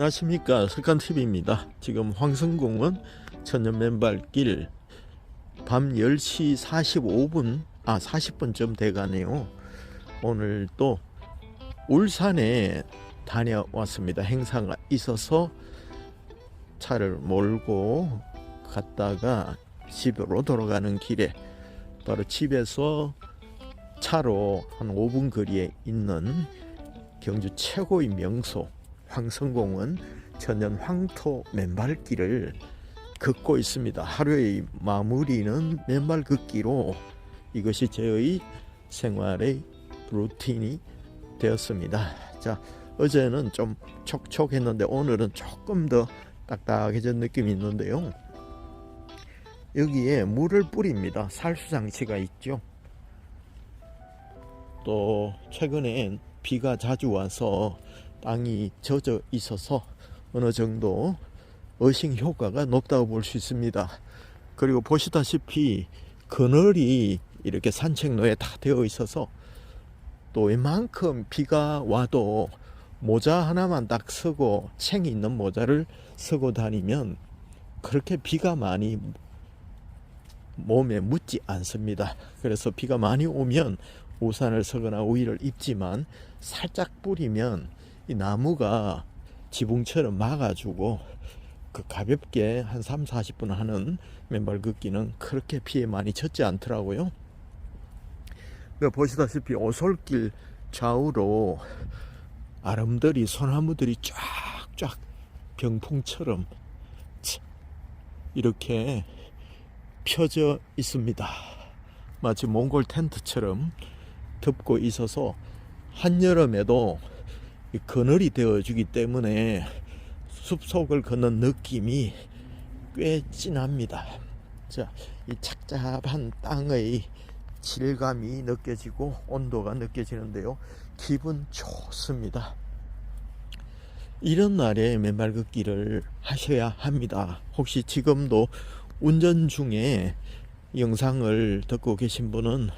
안녕하십니까. 석간TV입니다. 지금 황성공원 천연 맨발길 밤 10시 45분 아 40분쯤 돼가네요. 오늘 또 울산에 다녀왔습니다. 행사가 있어서 차를 몰고 갔다가 집으로 돌아가는 길에 바로 집에서 차로 한 5분 거리에 있는 경주 최고의 명소 황성공원 천연 황토 맨발길을 걷고 있습니다. 하루의 마무리는 맨발 걷기로 이것이 저의 생활의 루틴이 되었습니다. 자, 어제는 좀 촉촉했는데 오늘은 조금 더 딱딱해진 느낌이 있는데요. 여기에 물을 뿌립니다. 살수장치가 있죠. 또 최근엔 비가 자주 와서 땅이 젖어 있어서 어느 정도 어싱 효과가 높다고 볼 수 있습니다. 그리고 보시다시피 그늘이 이렇게 산책로에 다 되어 있어서 또 웬만큼 비가 와도 모자 하나만 딱 쓰고 챙이 있는 모자를 쓰고 다니면 그렇게 비가 많이 몸에 묻지 않습니다. 그래서 비가 많이 오면 우산을 쓰거나 우위를 입지만 살짝 뿌리면 이 나무가 지붕처럼 막아주고 그 가볍게 한 3, 40분 하는 맨발 걷기는 그렇게 피해 많이 젖지 않더라고요. 그 보시다시피 오솔길 좌우로 아름드리 소나무들이 쫙쫙 병풍처럼 이렇게 펴져 있습니다. 마치 몽골 텐트처럼 덮고 있어서 한여름에도 이 그늘이 되어주기 때문에 숲속을 걷는 느낌이 꽤 진합니다. 자, 이 착잡한 땅의 질감이 느껴지고 온도가 느껴지는데요. 기분 좋습니다. 이런 날에 맨발 걷기를 하셔야 합니다. 혹시 지금도 운전 중에 영상을 듣고 계신 분은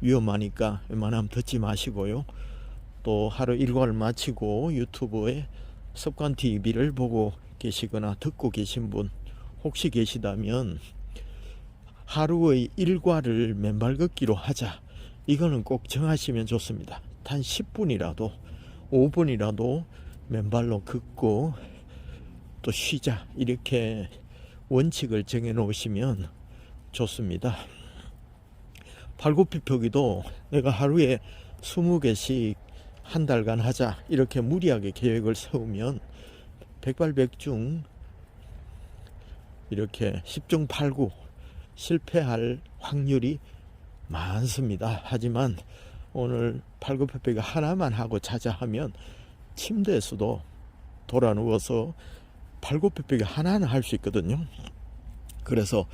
위험하니까 웬만하면 듣지 마시고요. 또 하루 일과를 마치고 유튜브에 습관 TV를 보고 계시거나 듣고 계신 분 혹시 계시다면 하루의 일과를 맨발 걷기로 하자. 이거는 꼭 정하시면 좋습니다. 단 10분이라도 5분이라도 맨발로 걷고 또 쉬자. 이렇게 원칙을 정해 놓으시면 좋습니다. 팔굽혀펴기도 내가 하루에 20개씩 한 달간 하자 이렇게 무리하게 계획을 세우면 백발백중 이렇게 10중 8구 실패할 확률이 많습니다. 하지만 오늘 팔굽혀펴기 하나만 하고 자자 하면 침대에서도 돌아 누워서 팔굽혀펴기 하나는 할 수 있거든요. 그래서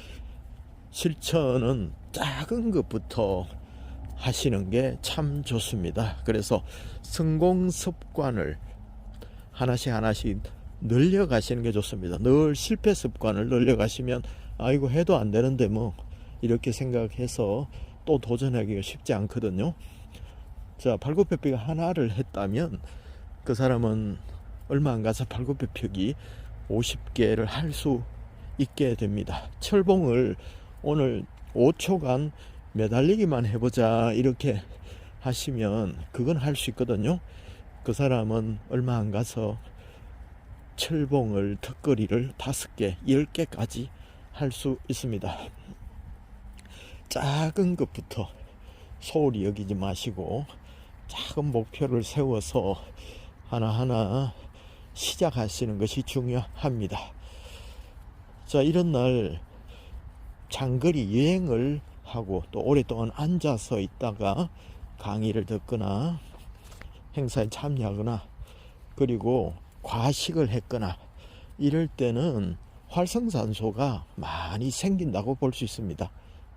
실천은 작은 것부터 하시는 게 참 좋습니다. 그래서 성공 습관을 하나씩 하나씩 늘려 가시는 게 좋습니다. 늘 실패 습관을 늘려 가시면 아이고 해도 안 되는데 뭐 이렇게 생각해서 또 도전하기가 쉽지 않거든요. 자, 발굽혀펴기 하나를 했다면 그 사람은 얼마 안 가서 발굽혀펴기 50개를 할 수 있게 됩니다. 철봉을 오늘 5초간 매달리기만 해보자 이렇게 하시면 그건 할 수 있거든요. 그 사람은 얼마 안 가서 철봉을 턱걸이를 다섯 개, 열 개까지 할 수 있습니다. 작은 것부터 소홀히 여기지 마시고 작은 목표를 세워서 하나하나 시작하시는 것이 중요합니다. 자, 이런 날 장거리 여행을 하고 또 오랫동안 앉아서 있다가 강의를 듣거나 행사에 참여하거나 그리고 과식을 했거나 이럴 때는 활성산소가 많이 생긴다고 볼 수 있습니다.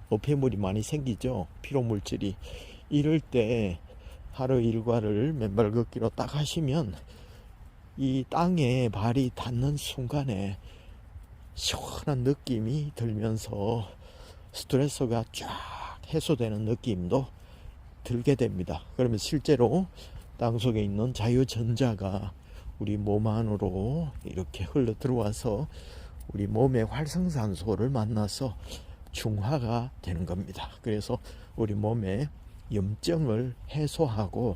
노폐물이 많이 생기죠. 피로물질이. 이럴 때 하루 일과를 맨발 걷기로 딱 하시면 이 땅에 발이 닿는 순간에 시원한 느낌이 들면서 스트레스가 쫙 해소되는 느낌도 들게 됩니다. 그러면 실제로 땅 속에 있는 자유전자가 우리 몸 안으로 이렇게 흘러 들어와서 우리 몸의 활성산소를 만나서 중화가 되는 겁니다. 그래서 우리 몸에 염증을 해소하고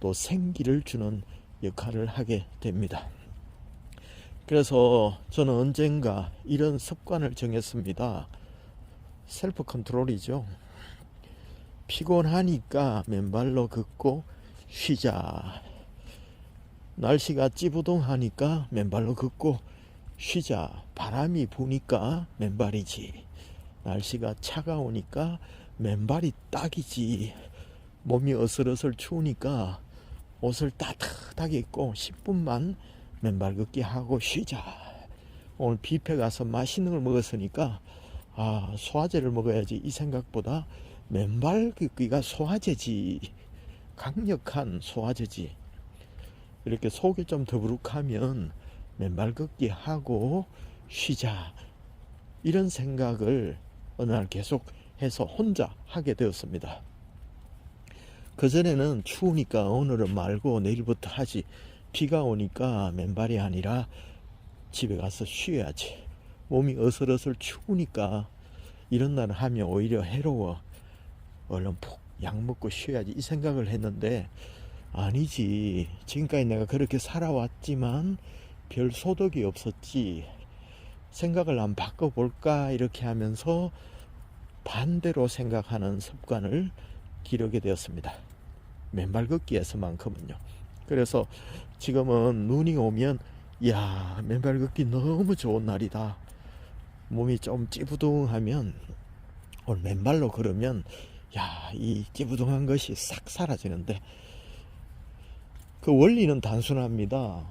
또 생기를 주는 역할을 하게 됩니다. 그래서 저는 언젠가 이런 습관을 정했습니다. 셀프 컨트롤이죠. 피곤하니까 맨발로 걷고 쉬자. 날씨가 찌부둥하니까 맨발로 걷고 쉬자. 바람이 부니까 맨발이지. 날씨가 차가우니까 맨발이 딱이지. 몸이 어슬어슬 추우니까 옷을 따뜻하게 입고 10분만 맨발 걷기 하고 쉬자. 오늘 뷔페 가서 맛있는 걸 먹었으니까 아 소화제를 먹어야지 이 생각보다 맨발 걷기가 소화제지. 강력한 소화제지. 이렇게 속이 좀 더부룩하면 맨발 걷기 하고 쉬자. 이런 생각을 어느 날 계속 해서 혼자 하게 되었습니다. 그전에는 추우니까 오늘은 말고 내일부터 하지. 비가 오니까 맨발이 아니라 집에 가서 쉬어야지. 몸이 어슬어슬 추우니까 이런 날 하면 오히려 해로워. 얼른 푹 약 먹고 쉬어야지. 이 생각을 했는데 아니지. 지금까지 내가 그렇게 살아왔지만 별 소득이 없었지. 생각을 안 바꿔볼까 이렇게 하면서 반대로 생각하는 습관을 기르게 되었습니다. 맨발 걷기에서만큼은요. 그래서 지금은 눈이 오면 야 맨발 걷기 너무 좋은 날이다. 몸이 좀 찌부둥하면 오늘 맨발로 걸으면 야 이 찌부둥한 것이 싹 사라지는데 그 원리는 단순합니다.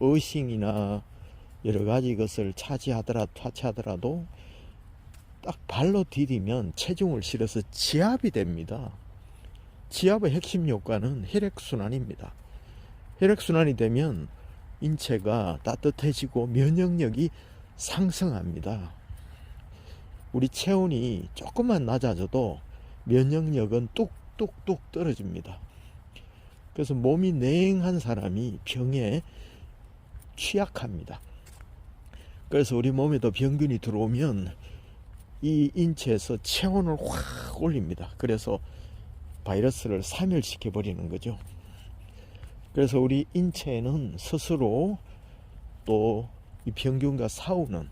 의식이나 여러 가지 것을 차지하더라 차지하더라도 딱 발로 디디면 체중을 실어서 지압이 됩니다. 지압의 핵심 효과는 혈액순환입니다. 혈액순환이 되면 인체가 따뜻해지고 면역력이 상승합니다. 우리 체온이 조금만 낮아져도 면역력은 뚝뚝뚝 떨어집니다. 그래서 몸이 냉한 사람이 병에 취약합니다. 그래서 우리 몸에도 병균이 들어오면 이 인체에서 체온을 확 올립니다. 그래서 바이러스를 사멸시켜 버리는 거죠. 그래서 우리 인체에는 스스로 또 이 병균과 싸우는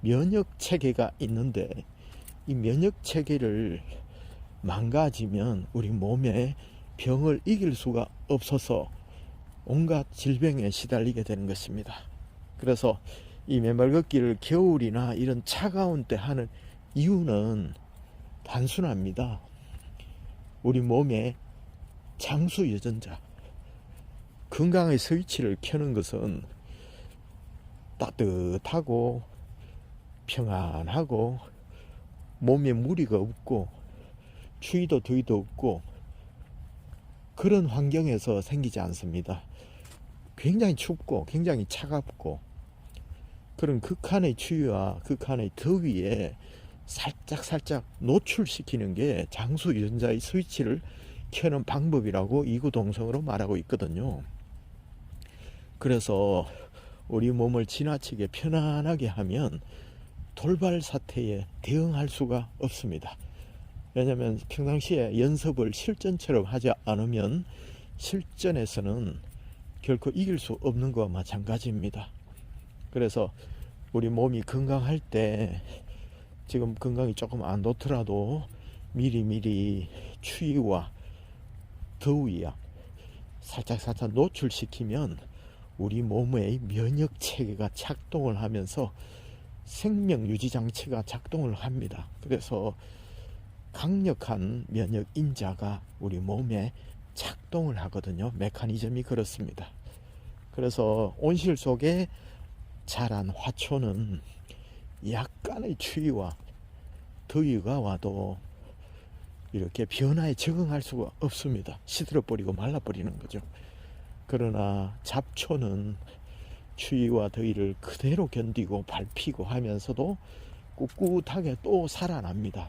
면역 체계가 있는데 이 면역 체계를 망가지면 우리 몸에 병을 이길 수가 없어서 온갖 질병에 시달리게 되는 것입니다. 그래서 이 맨발 걷기를 겨울이나 이런 차가운 때 하는 이유는 단순합니다. 우리 몸에 장수 유전자, 건강의 스위치를 켜는 것은 따뜻하고 평안하고 몸에 무리가 없고 추위도 더위도 없고 그런 환경에서 생기지 않습니다. 굉장히 춥고 굉장히 차갑고 그런 극한의 추위와 극한의 더위에 살짝 살짝 노출시키는 게 장수 유전자의 스위치를 켜는 방법이라고 이구동성으로 말하고 있거든요. 그래서 우리 몸을 지나치게 편안하게 하면 돌발 사태에 대응할 수가 없습니다. 왜냐하면 평상시에 연습을 실전처럼 하지 않으면 실전에서는 결코 이길 수 없는 것과 마찬가지입니다. 그래서 우리 몸이 건강할 때 지금 건강이 조금 안 좋더라도 미리미리 추위와 더위야 살짝 살짝 노출시키면 우리 몸의 면역 체계가 작동을 하면서 생명 유지 장치가 작동을 합니다. 그래서 강력한 면역 인자가 우리 몸에 작동을 하거든요. 메커니즘이 그렇습니다. 그래서 온실 속에 자란 화초는 약간의 추위와 더위가 와도 이렇게 변화에 적응할 수가 없습니다. 시들어버리고 말라버리는 거죠. 그러나 잡초는 추위와 더위를 그대로 견디고 밟히고 하면서도 꿋꿋하게 또 살아납니다.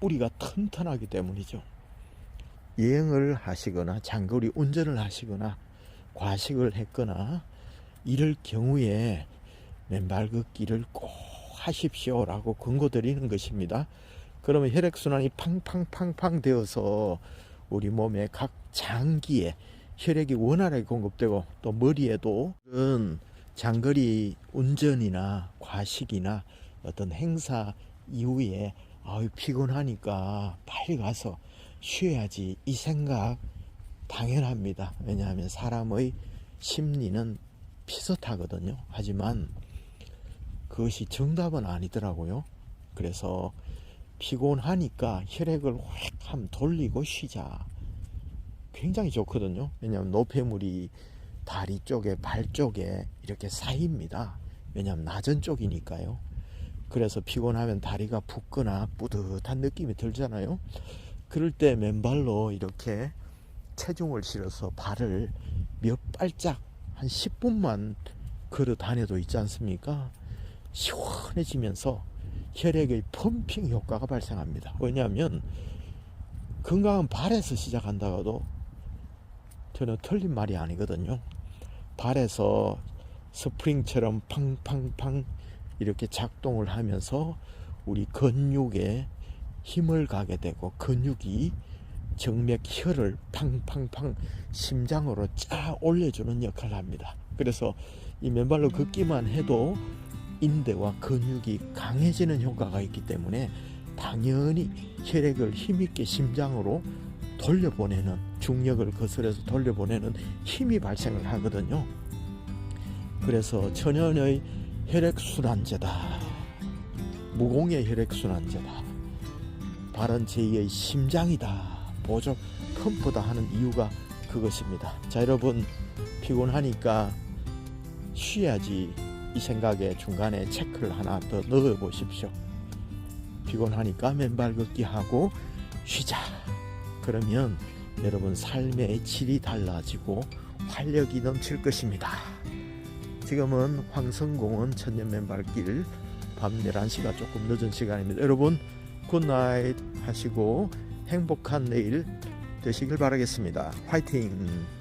뿌리가 튼튼하기 때문이죠. 여행을 하시거나 장거리 운전을 하시거나 과식을 했거나 이럴 경우에 맨발 걷기를 꼭 하십시오라고 권고 드리는 것입니다. 그러면 혈액순환이 팡팡팡팡 되어서 우리 몸의 각 장기에 혈액이 원활하게 공급되고 또 머리에도 은 장거리 운전이나 과식이나 어떤 행사 이후에 아유 피곤하니까 빨리 가서 쉬어야지 이 생각 당연합니다. 왜냐하면 사람의 심리는 비슷하거든요. 하지만 그것이 정답은 아니더라고요. 그래서 피곤하니까 혈액을 확함 돌리고 쉬자. 굉장히 좋거든요. 왜냐하면 노폐물이 다리 쪽에 발 쪽에 이렇게 쌓입니다. 왜냐하면 낮은 쪽이니까요. 그래서 피곤하면 다리가 붓거나 뿌듯한 느낌이 들잖아요. 그럴 때 맨발로 이렇게 체중을 실어서 발을 몇 발짝 한 10분만 걸어 다녀도 있지 않습니까? 시원해지면서 혈액의 펌핑 효과가 발생합니다. 왜냐하면 건강한 발에서 시작한다고도 전혀 틀린 말이 아니거든요. 발에서 스프링처럼 팡팡팡 이렇게 작동을 하면서 우리 근육에 힘을 가게 되고 근육이 정맥 혈을 팡팡팡 심장으로 쫙 올려주는 역할을 합니다. 그래서 이 맨발로 걷기만 해도 인대와 근육이 강해지는 효과가 있기 때문에 당연히 혈액을 힘있게 심장으로 돌려보내는 중력을 거슬러서 돌려보내는 힘이 발생을 하거든요. 그래서 천연의 혈액순환제다. 무공의 혈액순환제다. 발은 제2의 심장이다. 보조 펌프다 하는 이유가 그것입니다. 자, 여러분 피곤하니까 쉬어야지 이 생각에 중간에 체크를 하나 더 넣어 보십시오. 피곤하니까 맨발 걷기 하고 쉬자. 그러면 여러분 삶의 질이 달라지고 활력이 넘칠 것입니다. 지금은 황성공원 천년 맨발길 밤 11시가 조금 늦은 시간입니다. 여러분 굿나잇 하시고 행복한 내일 되시길 바라겠습니다. 화이팅!